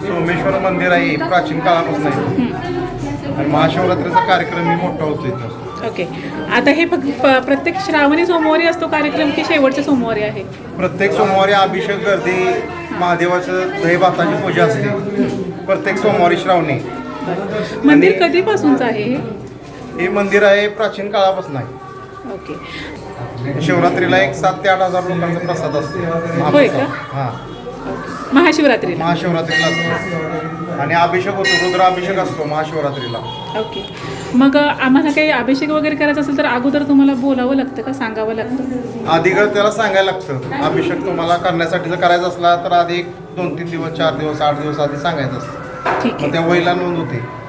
सोमेश्वर मंदिर आहे प्राचीन काळापासून आहे. आणि महाशिवरात्रीचा कार्यक्रम मी मोठा होतो इथं. ओके. आता हे फक्त प- प्रत्येक श्रावणी सोमवारी असतो कार्यक्रम की शेवटच्या सोमवारी आहे? प्रत्येक सोमवारी अभिषेक गर्दी महादेवाचं दही भाताची पूजा असते. प्रत्येक सोमवारी श्रावणी. मंदिर कधीपासूनचं आहे हे? हे मंदिर आहे प्राचीन काळापासून आहे. ओके. शिवरात्रीला एक सात ते आठ हजार लोकांचा प्रसाद असतो. होय का? हां. महाशिवरात्रीला. महाशिवरात्रीला असतो. आणि अभिषेक होतो रुद्राभिषेक असतो महाशिवरात्रीला. ओके. मग आम्हाला काही अभिषेक वगैरे करायचा असेल तर अगोदर तुम्हाला बोलावं लागतं का? सांगावं लागतं? आधीगर त्याला सांगायला लागतं. अभिषेक तुम्हाला करण्यासाठी जर करायचा असला तर आधी एक दोन तीन दिवस चार दिवस आठ दिवस आधी सांगायचं असतं. ठीक मग आहे त्या वहीला नोंद होते.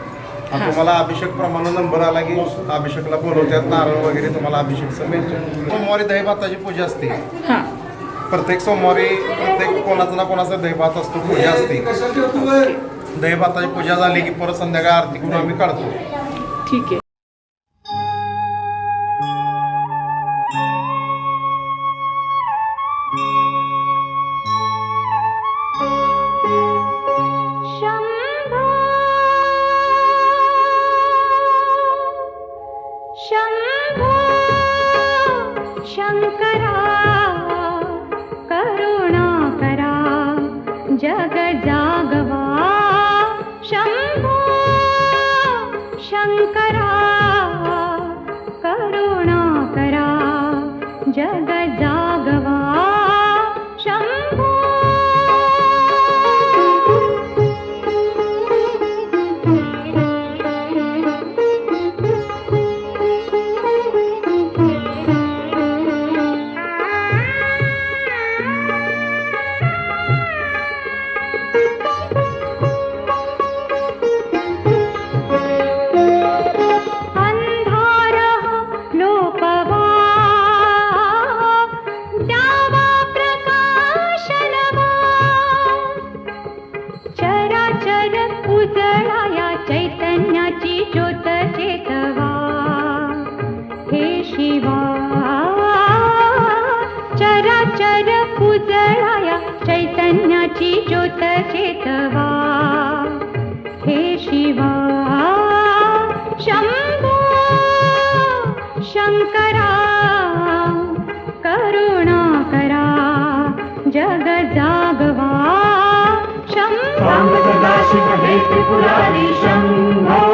हां. तुम्हाला अभिषेक प्रमाणे नंबर आला की अभिषेकला बोलवतात. नारळ वगैरे तुम्हाला अभिषेकचं मिळतं सोमवारी दही भाताची पूजा असते. हां. प्रत्येक सोमवारी प्रत्येक कोणाचा ना कोणाचा दहीभात असतो पूजा असते. दहीभाताची पूजा झाली की परत संध्याकाळी आरती करून आम्ही काढतो. ठीक आहे. शम्भो शम्भो जग छाया चैतन्याची ज्योत चेतवा। हे शिवा शम्भो शङ्करा करुणाकरा जगजागवा जगदाघवा शम्भो